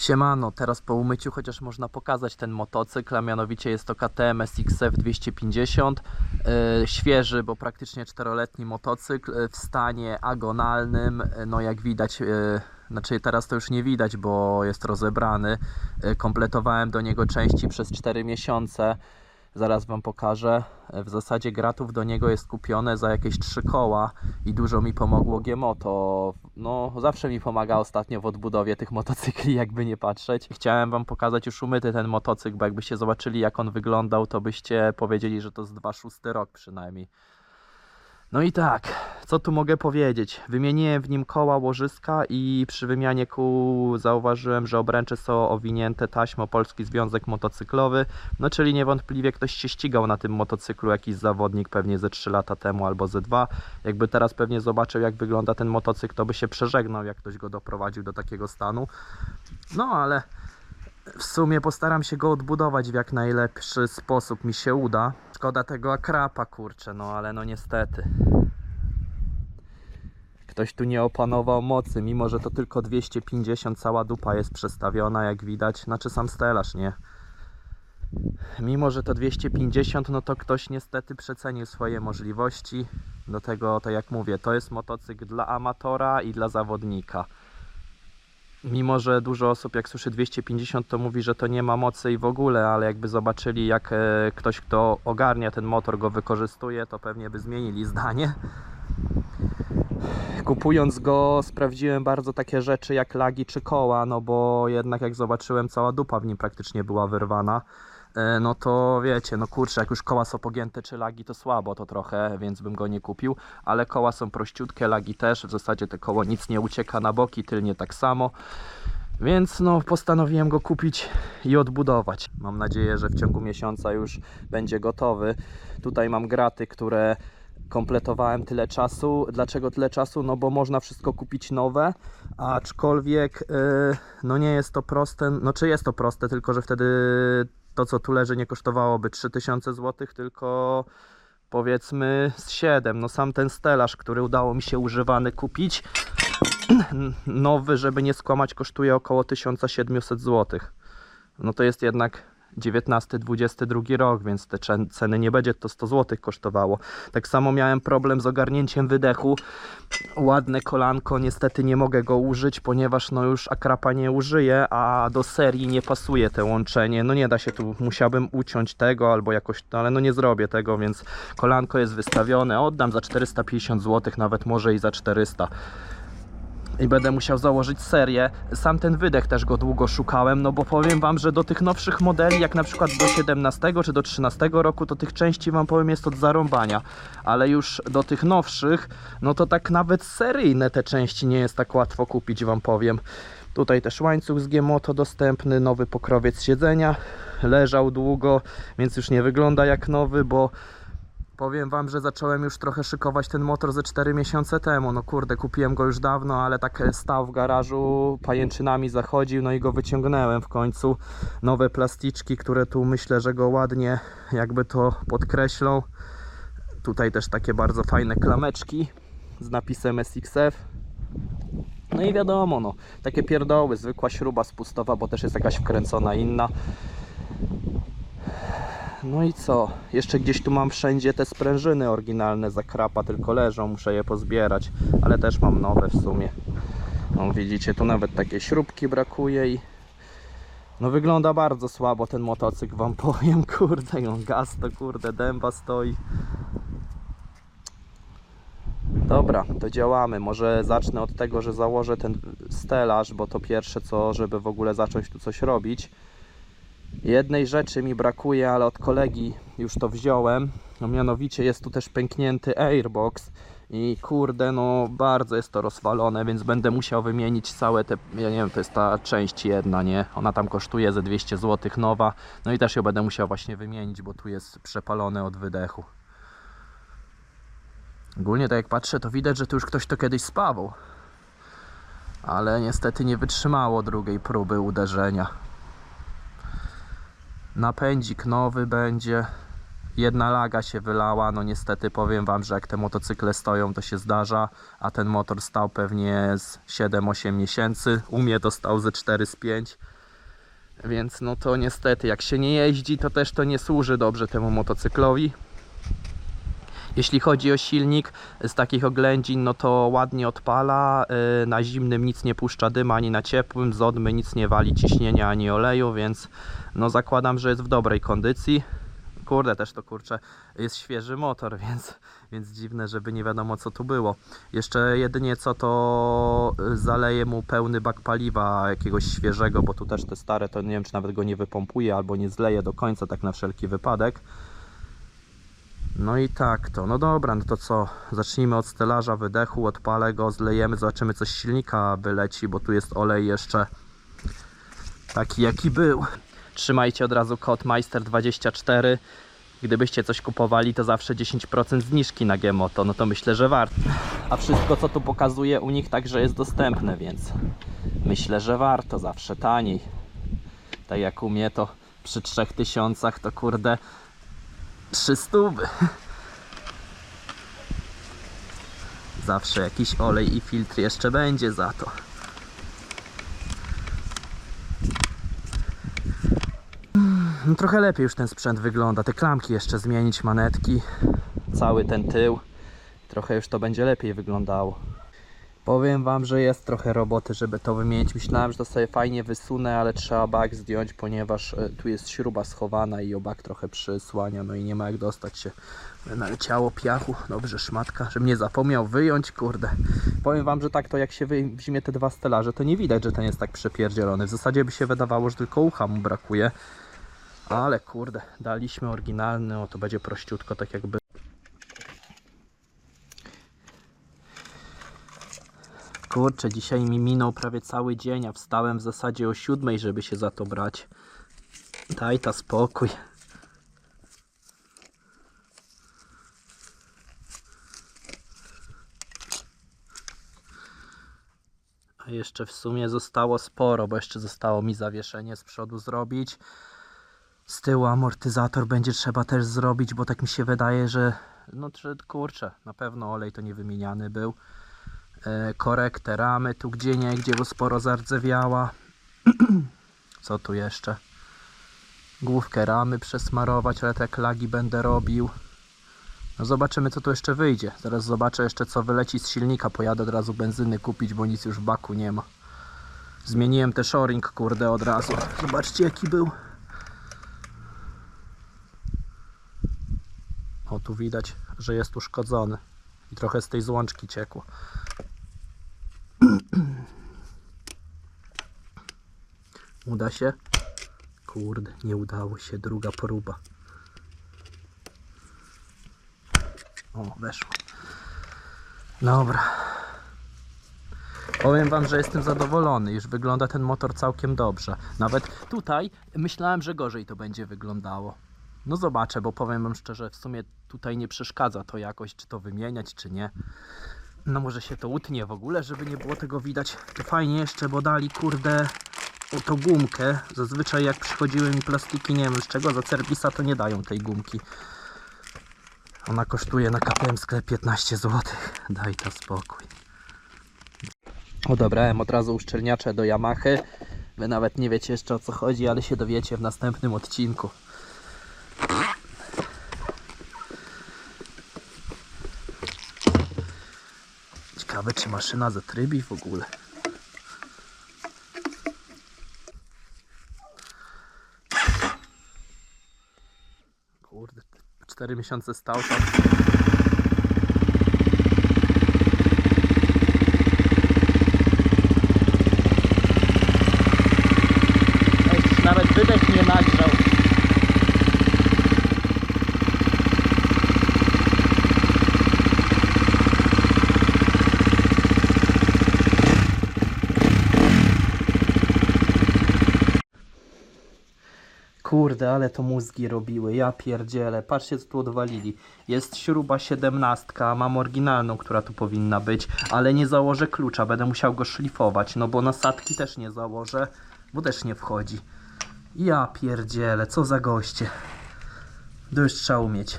Siemano, teraz po umyciu chociaż można pokazać ten motocykl, a mianowicie jest to KTM SXF 250. Yy, świeży, bo praktycznie czteroletni motocykl yy, w stanie agonalnym. Yy, No jak widać, yy, znaczy teraz to już nie widać, bo jest rozebrany. Yy, Kompletowałem do niego części przez 4 miesiące. Zaraz Wam pokażę. W zasadzie gratów do niego jest kupione za jakieś 3 koła i dużo mi pomogło Gmoto. No, zawsze mi pomaga ostatnio w odbudowie tych motocykli, jakby nie patrzeć. Chciałem Wam pokazać już umyty ten motocykl, bo jakbyście zobaczyli jak on wyglądał, to byście powiedzieli, że to z 2,6 rok przynajmniej. No i tak, co tu mogę powiedzieć? Wymieniłem w nim koła łożyska i przy wymianie kół zauważyłem, że obręcze są owinięte taśmą Polski Związek Motocyklowy. No czyli niewątpliwie ktoś się ścigał na tym motocyklu, jakiś zawodnik pewnie ze 3 lata temu albo ze 2. Jakby teraz pewnie zobaczył jak wygląda ten motocykl, to by się przeżegnał, jak ktoś go doprowadził do takiego stanu. No ale w sumie postaram się go odbudować w jak najlepszy sposób mi się uda. Szkoda tego akrapa, kurczę, no ale no niestety. Ktoś tu nie opanował mocy, mimo że to tylko 250, cała dupa jest przestawiona, jak widać. Znaczy sam stelaż, nie? Mimo, że to 250, no to ktoś niestety przecenił swoje możliwości. Do tego, to jak mówię, to jest motocykl dla amatora i dla zawodnika. Mimo, że dużo osób jak słyszy 250 to mówi, że to nie ma mocy i w ogóle, ale jakby zobaczyli jak e, ktoś kto ogarnia ten motor go wykorzystuje, to pewnie by zmienili zdanie. Kupując go sprawdziłem bardzo takie rzeczy jak lagi czy koła, no bo jednak jak zobaczyłem cała dupa w nim praktycznie była wyrwana. E, No to wiecie, no kurczę, jak już koła są pogięte czy lagi to słabo to trochę, więc bym go nie kupił, ale koła są prościutkie, lagi też, w zasadzie te koło nic nie ucieka na boki, tylnie tak samo. Więc no postanowiłem go kupić i odbudować. Mam nadzieję, że w ciągu miesiąca już będzie gotowy. Tutaj mam graty, które kompletowałem tyle czasu. Dlaczego tyle czasu? No bo można wszystko kupić nowe, aczkolwiek yy, no nie jest to proste. No czy jest to proste, tylko że wtedy to co tu leży nie kosztowałoby 3000 zł, tylko powiedzmy z 7. No sam ten stelaż, który udało mi się używany kupić, nowy, żeby nie skłamać, kosztuje około 1700 zł. No to jest jednak 19-22 rok, więc te cen- ceny nie będzie to 100 zł kosztowało. Tak samo miałem problem z ogarnięciem wydechu. Ładne kolanko, niestety nie mogę go użyć, ponieważ no już akrapa nie użyję, a do serii nie pasuje te łączenie. No nie da się tu, musiałbym uciąć tego albo jakoś, no ale no nie zrobię tego, więc kolanko jest wystawione. Oddam za 450 zł, nawet może i za 400 i będę musiał założyć serię. Sam ten wydech też go długo szukałem, no bo powiem wam, że do tych nowszych modeli, jak na przykład do 17 czy do 13 roku, to tych części wam powiem jest od zarąbania, ale już do tych nowszych, no to tak nawet seryjne te części nie jest tak łatwo kupić, wam powiem. Tutaj też łańcuch z Gmoto dostępny, nowy pokrowiec siedzenia, leżał długo, więc już nie wygląda jak nowy, bo Powiem wam, że zacząłem już trochę szykować ten motor ze 4 miesiące temu. No kurde, kupiłem go już dawno, ale tak stał w garażu, pajęczynami zachodził, no i go wyciągnąłem w końcu. Nowe plasticzki, które tu myślę, że go ładnie jakby to podkreślą. Tutaj też takie bardzo fajne klameczki z napisem SXF. No i wiadomo, no, takie pierdoły, zwykła śruba spustowa, bo też jest jakaś wkręcona inna. No i co? Jeszcze gdzieś tu mam wszędzie te sprężyny oryginalne za krapa, tylko leżą, muszę je pozbierać, ale też mam nowe w sumie. No widzicie, tu nawet takie śrubki brakuje i no wygląda bardzo słabo ten motocykl, wam powiem, kurde, on gaz to kurde, dęba stoi. Dobra, to działamy. Może zacznę od tego, że założę ten stelaż, bo to pierwsze co, żeby w ogóle zacząć tu coś robić. Jednej rzeczy mi brakuje, ale od kolegi już to wziąłem. No mianowicie jest tu też pęknięty airbox i kurde, no bardzo jest to rozwalone, więc będę musiał wymienić całe te, ja nie wiem, to jest ta część jedna, nie? Ona tam kosztuje ze 200 zł nowa. No i też ją będę musiał właśnie wymienić, bo tu jest przepalone od wydechu. Ogólnie tak jak patrzę, to widać, że tu już ktoś to kiedyś spawał. Ale niestety nie wytrzymało drugiej próby uderzenia. Napędzik nowy będzie. Jedna laga się wylała, no niestety powiem wam, że jak te motocykle stoją to się zdarza, a ten motor stał pewnie z 7-8 miesięcy, u mnie to stał ze 4 z 5. Więc no to niestety, jak się nie jeździ, to też to nie służy dobrze temu motocyklowi. Jeśli chodzi o silnik z takich oględzin, no to ładnie odpala. yy, Na zimnym nic nie puszcza dyma, ani na ciepłym. Z odmy nic nie wali ciśnienia ani oleju, więc no zakładam, że jest w dobrej kondycji. Kurde, też to kurczę, jest świeży motor, więc, więc dziwne, żeby nie wiadomo co tu było. Jeszcze jedynie co to y, zaleję mu pełny bak paliwa jakiegoś świeżego, bo tu też te stare to nie wiem czy nawet go nie wypompuje albo nie zleję do końca tak na wszelki wypadek. No i tak to, no dobra, no to co, zacznijmy od stelaża, wydechu, odpalę go, zlejemy, zobaczymy co z silnika wyleci, bo tu jest olej jeszcze taki jaki był. Trzymajcie od razu kod Meister24. Gdybyście coś kupowali, to zawsze 10% zniżki na Gemoto, no to myślę, że warto. A wszystko co tu pokazuję u nich także jest dostępne, więc myślę, że warto, zawsze taniej. Tak jak u mnie to przy 3000 to kurde 300. Zawsze jakiś olej i filtr jeszcze będzie za to. No, trochę lepiej już ten sprzęt wygląda. Te klamki jeszcze zmienić, manetki, cały ten tył. Trochę już to będzie lepiej wyglądało. Powiem wam, że jest trochę roboty, żeby to wymienić. Myślałem, że to sobie fajnie wysunę, ale trzeba bak zdjąć, ponieważ e, tu jest śruba schowana i obak trochę przysłania, no i nie ma jak dostać się. Naleciało piachu, dobrze szmatka, żebym nie zapomniał wyjąć, kurde. Powiem wam, że tak to jak się weźmie te dwa stelaże, to nie widać, że ten jest tak przepierdzielony. W zasadzie by się wydawało, że tylko ucha mu brakuje. Ale kurde, daliśmy oryginalny, o to będzie prościutko, tak jakby. Kurczę, dzisiaj mi minął prawie cały dzień, a wstałem w zasadzie o siódmej, żeby się za to brać. Daj ta spokój. A jeszcze w sumie zostało sporo, bo jeszcze zostało mi zawieszenie z przodu zrobić. Z tyłu amortyzator będzie trzeba też zrobić, bo tak mi się wydaje, że no kurczę, na pewno olej to nie wymieniany był. E, korektę ramy tu gdzie nie, gdzie bo sporo zardzewiała. Co tu jeszcze? Główkę ramy przesmarować, ale te klagi będę robił. No zobaczymy co tu jeszcze wyjdzie. Zaraz zobaczę jeszcze co wyleci z silnika. Pojadę od razu benzyny kupić, bo nic już w baku nie ma. Zmieniłem też o-ring, kurde, od razu. Zobaczcie jaki był. O, tu widać, że jest uszkodzony. I trochę z tej złączki ciekło. Uda się? Kurde, nie udało się. Druga poruba. O, weszło. Dobra. Powiem wam, że jestem zadowolony, już wygląda ten motor całkiem dobrze. Nawet tutaj myślałem, że gorzej to będzie wyglądało. No zobaczę, bo powiem wam szczerze, w sumie tutaj nie przeszkadza to jakoś, czy to wymieniać, czy nie. No może się to utnie w ogóle, żeby nie było tego widać. To fajnie jeszcze, bo dali kurde o tą gumkę. Zazwyczaj jak przychodziły mi plastiki, nie wiem z czego, za Cerbisa to nie dają tej gumki. Ona kosztuje na KPM sklep 15 zł. Daj to spokój. Odebrałem od razu uszczelniacze do Yamahy. Wy nawet nie wiecie jeszcze o co chodzi, ale się dowiecie w następnym odcinku. Ciekawe czy maszyna zatrybi w ogóle. Kurde, 4 miesiące stał tak. Weź, Nawet wydech nie nagrzał. Kurde, ale to mózgi robiły, ja pierdzielę. Patrzcie co tu odwalili. Jest śruba 17, mam oryginalną, która tu powinna być, ale nie założę klucza, będę musiał go szlifować, no bo nasadki też nie założę, bo też nie wchodzi. Ja pierdzielę, co za goście. To już trzeba umieć.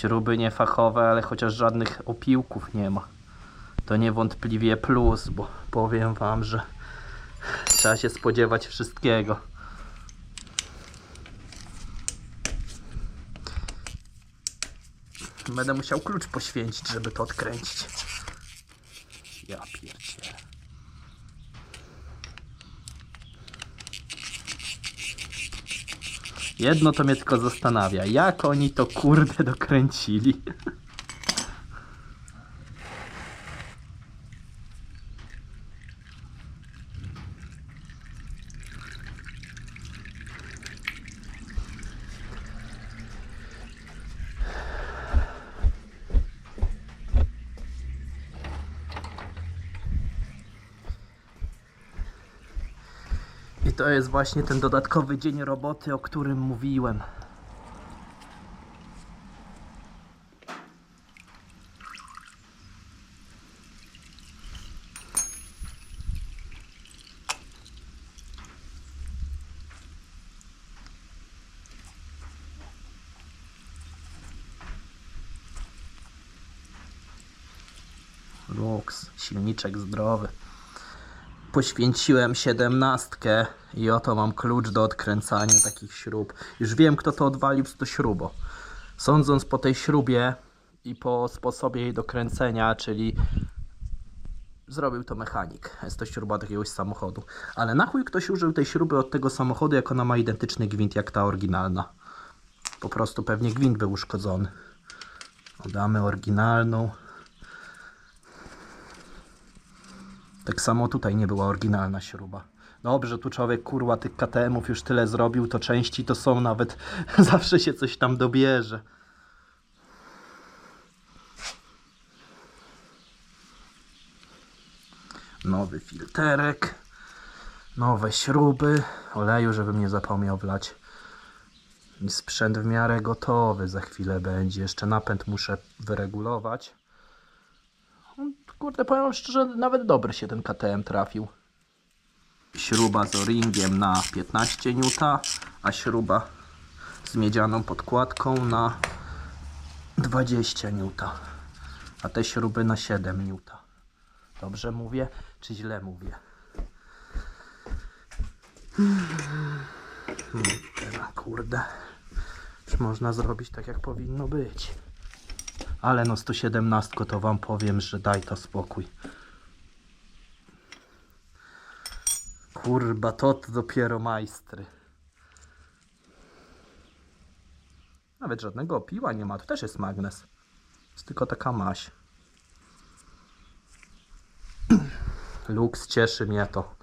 Śruby niefachowe, ale chociaż żadnych opiłków nie ma. To niewątpliwie plus, bo powiem wam, że trzeba się spodziewać wszystkiego. Będę musiał klucz poświęcić, żeby to odkręcić. Ja pierdzielę. Jedno to mnie tylko zastanawia, jak oni to kurde dokręcili. to jest właśnie ten dodatkowy dzień roboty, o którym mówiłem. Lux, silniczek zdrowy poświęciłem siedemnastkę i oto mam klucz do odkręcania takich śrub. Już wiem, kto to odwalił to śrubo. Sądząc po tej śrubie i po sposobie jej dokręcenia, czyli zrobił to mechanik. Jest to śruba od jakiegoś samochodu. Ale na chuj ktoś użył tej śruby od tego samochodu, jak ona ma identyczny gwint jak ta oryginalna. Po prostu pewnie gwint był uszkodzony. Damy oryginalną. Tak samo tutaj nie była oryginalna śruba. Dobrze, tu człowiek kurwa tych KTM-ów już tyle zrobił, to części to są nawet, zawsze się coś tam dobierze. Nowy filterek, nowe śruby, oleju, żebym nie zapomniał wlać. I sprzęt w miarę gotowy za chwilę będzie. Jeszcze napęd muszę wyregulować. Kurde, powiem wam szczerze, nawet dobry się ten KTM trafił. Śruba z o-ringiem na 15 N, a śruba z miedzianą podkładką na 20 N. A te śruby na 7 N. Dobrze mówię, czy źle mówię? Hmm, kurde. Już można zrobić tak, jak powinno być. Ale no 117 to wam powiem, że daj to spokój. Kurba, to, to dopiero majstry. Nawet żadnego opiła nie ma, tu też jest magnes. Jest tylko taka maś. Lux cieszy mnie to.